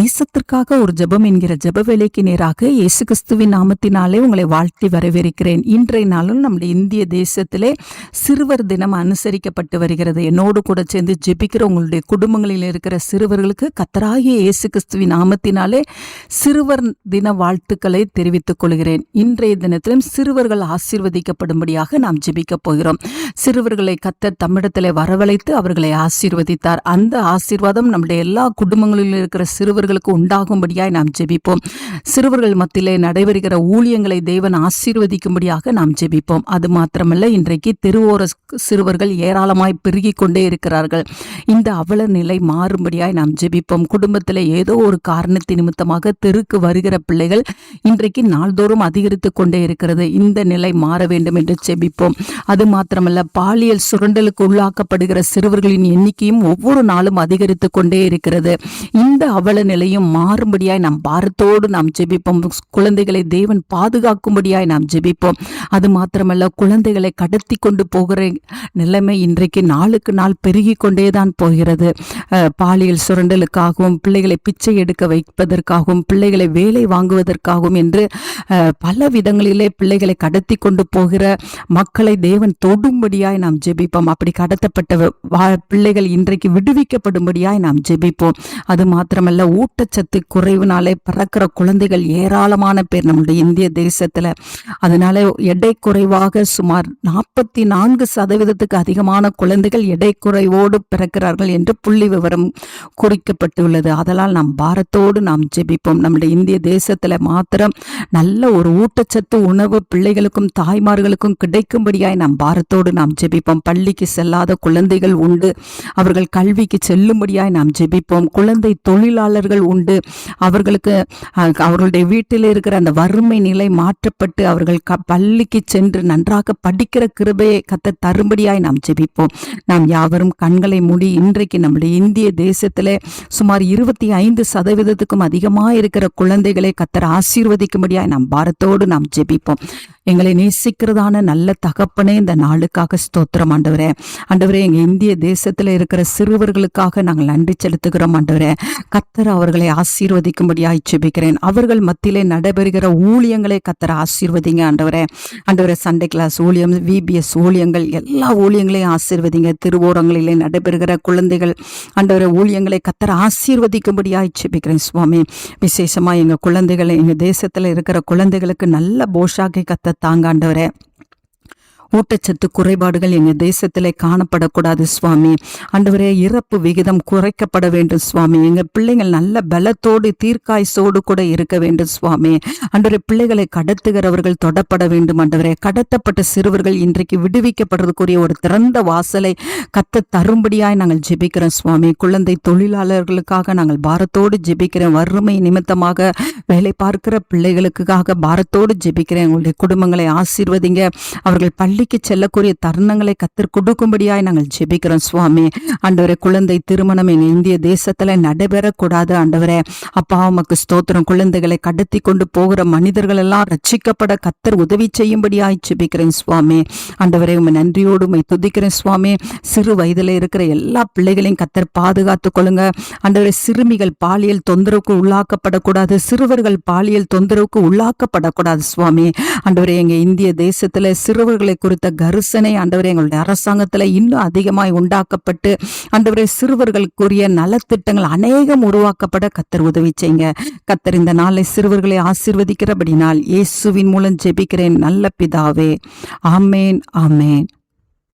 தேசத்திற்காக ஒரு ஜெபம் என்கிற ஜெப வேலைக்கு நேராக இயேசு கிறிஸ்துவின் நாமத்தினாலே உங்களை வாழ்த்தி வரவேற்கிறேன். இன்றைய நாளும் நம்முடைய இந்திய தேசத்திலே சிறுவர் தினம் அனுசரிக்கப்பட்டு வருகிறது. என்னோடு கூட சேர்ந்து ஜெபிக்கிற உங்களுடைய குடும்பங்களில் இருக்கிற சிறுவர்களுக்கு கத்தராகிய இயேசு கிறிஸ்துவின் நாமத்தினாலே சிறுவர் தின வாழ்த்துக்களை தெரிவித்துக் கொள்கிறேன். இன்றைய தினத்திலும் சிறுவர்கள் ஆசீர்வதிக்கப்படும்படியாக நாம் ஜெபிக்கப் போகிறோம். சிறுவர்களை கத்த தம்மிடத்திலே வரவழைத்து அவர்களை ஆசீர்வதித்தார். அந்த ஆசீர்வாதம் நம்முடைய எல்லா குடும்பங்களிலும் இருக்கிற சிறுவர் சிறுவர்களுக்கு உண்டாகும்படியாய் நாம் ஜெபிப்போம். சிறுவர்கள் மத்தியிலே நடைபெறுகிற ஊழியங்களை தேவன் ஆசீர்வதிக்கும்படியாக நாம் ஜெபிப்போம். அது மாத்திரமல்ல இன்றைக்கு தெருவோர சிறுவர்கள் ஏராளமாய் பெருகிக் கொண்டே இருக்கிறார்கள். இந்த அவல நிலை மாறும்படியாய் நாம் ஜெபிப்போம். குடும்பத்தில் ஏதோ ஒரு காரணத்தின் நிமித்தமாக தெருக்கு வருகிற பிள்ளைகள் இன்றைக்கு நாள்தோறும் அதிகரித்து கொண்டே இருக்கிறது. இந்த நிலை மாற வேண்டும் என்று ஜெபிப்போம். அது மாத்திரமல்ல பாலியல் சுரண்டலுக்கு உள்ளாக்கப்படுகிற சிறுவர்களின் எண்ணிக்கையும் ஒவ்வொரு நாளும் அதிகரித்து கொண்டே இருக்கிறது. இந்த அவல நிலையும் மாறும்படியாய் நாம் பாரத்தோடு நாம் ஜெபிப்போம். குழந்தைகளை தேவன் பாதுகாக்கும்படியாய் நாம் ஜெபிப்போம். அது மாத்திரமல்ல குழந்தைகளை கடத்தி கொண்டு போகிற நிலைமை இன்றைக்கு நாளுக்கு நாள் பெருகி கொண்டேதான் போகிறது. பாலியல் சுரண்டலுக்காகவும் பிள்ளைகளை பிச்சை எடுக்க வைப்பதற்காகவும் பிள்ளைகளை வேலை வாங்குவதற்காகவும் என்று பல விதங்களிலே பிள்ளைகளை கடத்தி கொண்டு போகிற மக்களை தேவன் தொடும்படியாய் நாம் ஜெபிப்போம். அப்படி கடத்தப்பட்ட பிள்ளைகள் இன்றைக்கு விடுவிக்கப்படும்படியாய் நாம் ஜெபிப்போம். அது மாத்திரமல்ல ஊட்டச்சத்து குறைவுனாலே பிறக்கிற குழந்தைகள் ஏராளமான பேர் நம்முடைய இந்திய தேசத்துல. அதனால எடை குறைவாக சுமார் நாற்பத்தி நான்கு சதவீதத்துக்கு அதிகமான குழந்தைகள் எடை குறைவோடு பிறக்கிறார்கள் என்று புள்ளி விவரம் குறிக்கப்பட்டுள்ளது. அதனால் நாம் பாரத்தோடு நாம் ஜெபிப்போம். நம்முடைய இந்திய தேசத்துல மாத்திரம் நல்ல ஒரு ஊட்டச்சத்து உணவு பிள்ளைகளுக்கும் தாய்மார்களுக்கும் கிடைக்கும்படியாய் நாம் பாரத்தோடு நாம் ஜெபிப்போம். பள்ளிக்கு செல்லாத குழந்தைகள் உண்டு. அவர்கள் கல்விக்கு செல்லும்படியாய் நாம் ஜெபிப்போம். குழந்தை தொழிலாளர் தொழிலாளர்கள் உண்டு. அவர்களுக்கு அவர்களுடைய வீட்டில் இருக்கிற அந்த வறுமை நிலை மாற்றப்பட்டு அவர்கள் க பள்ளிக்கு சென்று நன்றாக படிக்கிற கிருபையை கத்த தரும்படியாய் நாம் ஜெபிப்போம். நாம் யாவரும் கண்களை மூடி இன்றைக்கு நம்முடைய இந்திய தேசத்தில் சுமார் இருபத்தி ஐந்து சதவீதத்துக்கும் அதிகமாக இருக்கிற குழந்தைகளை கத்தர் ஆசீர்வதிக்கும்படியாய் நாம் பாரத்தோடு நாம் ஜெபிப்போம். எங்களை நேசிக்கிறதான நல்ல தகப்பனே இந்த நாளுக்காக ஸ்தோத்திரம் ஆண்டவரே. ஆண்டவரே எங்க இந்திய தேசத்தில் இருக்கிற சிறுவர்களுக்காக நாங்கள் நன்றி செலுத்துகிறோம் ஆண்டவரே. கத்தர் அவர்களை ஆசீர்வதிக்கும்படியாய் ஜெபிக்கிறேன். அவர்கள் மத்தியிலே நடைபெறுகிற ஊழியங்களை கத்தர் ஆசீர்வதிங்க ஆண்டவரே. ஆண்டவரே சண்டே கிளாஸ் ஊழியம் விபிஎஸ் ஊழியங்கள் எல்லா ஊழியங்களையும் ஆசீர்வதிங்க. திருவோரங்களிலே நடைபெறுகிற குழந்தைகள் ஆண்டவரை ஊழியங்களை கத்தர் ஆசீர்வதிக்கும்படியாய் ஜெபிக்கிறேன் சுவாமி. விசேஷமா எங்க குழந்தைகளை எங்க தேசத்துல இருக்கிற குழந்தைகளுக்கு நல்ல போஷாக்கை கத்த தாங்க ஆண்டவரே. ஊட்டச்சத்து குறைபாடுகள் எங்க தேசத்திலே காணப்படக்கூடாது சுவாமி. அண்டவரே இறப்பு விகிதம் குறைக்கப்பட வேண்டும் சுவாமி. எங்க பிள்ளைகள் நல்ல பலத்தோடு தீர்க்காய்சோடு கூட இருக்க வேண்டும் சுவாமி. அண்டவரே பிள்ளைகளை கடத்துகிறவர்கள் தொடப்பட வேண்டும் அண்டவரே கடத்தப்பட்ட சிறுவர்கள் இன்றைக்கு விடுவிக்கப்படுறதுக்குரிய ஒரு திறந்த வாசலை கத்த தரும்படியாய் நாங்கள் ஜெபிக்கிறோம் சுவாமி. குழந்தை தொழிலாளர்களுக்காக நாங்கள் பாரத்தோடு ஜெபிக்கிறோம். வறுமை நிமித்தமாக வேலை பார்க்கிற பிள்ளைகளுக்காக பாரத்தோடு ஜெபிக்கிறேன். எங்களுடைய குடும்பங்களை ஆசீர்வதிங்க. அவர்கள் பள்ளி பள்ளிக்கு செல்லக்கூடிய தருணங்களை கத்தர் கொடுக்கும்படியாய் நாங்கள் ஜெபிக்கிறோம் சுவாமி. ஆண்டவரே குழந்தை திருமணம் எங்க இந்திய தேசத்துல நடைபெறக்கூடாது ஆண்டவரே. அப்பா உமக்கு ஸ்தோத்திரம். குழந்தைகளை கடத்தி கொண்டு போகிற மனிதர்கள் எல்லாம் ரட்சிக்கப்பட கத்தர் உதவி செய்யும்படியாய் ஜெபிக்கிறேன் சுவாமி. ஆண்டவரே உண்மை நன்றியோடு உண்மை துதிக்கிறேன் சுவாமி. சிறு வயதுல இருக்கிற எல்லா பிள்ளைகளையும் கத்தர் பாதுகாத்து கொள்ளுங்க. ஆண்டவரே சிறுமிகள் பாலியல் தொந்தரவுக்கு உள்ளாக்கப்படக்கூடாது சிறுவர்கள் பாலியல் தொந்தரவுக்கு உள்ளாக்கப்படக்கூடாது சுவாமி. ஆண்டவரே எங்க இந்திய தேசத்துல சிறுவர்களை கரிசனை ஆண்டவரே எங்களுடைய அரசாங்கத்தில் இன்னும் அதிகமாய் உண்டாக்கப்பட்டு ஆண்டவரே சிறுவர்களுக்குரிய நலத்திட்டங்கள் அநேகம் உருவாக்கப்பட கத்தர் உதவி செய்யுங்க. கத்தர் இந்த நாளை சிறுவர்களை ஆசிர்வதிக்கிறபடினால் இயேசுவின் மூலம் ஜெபிக்கிறேன் நல்ல பிதாவே. ஆமேன் ஆமேன்.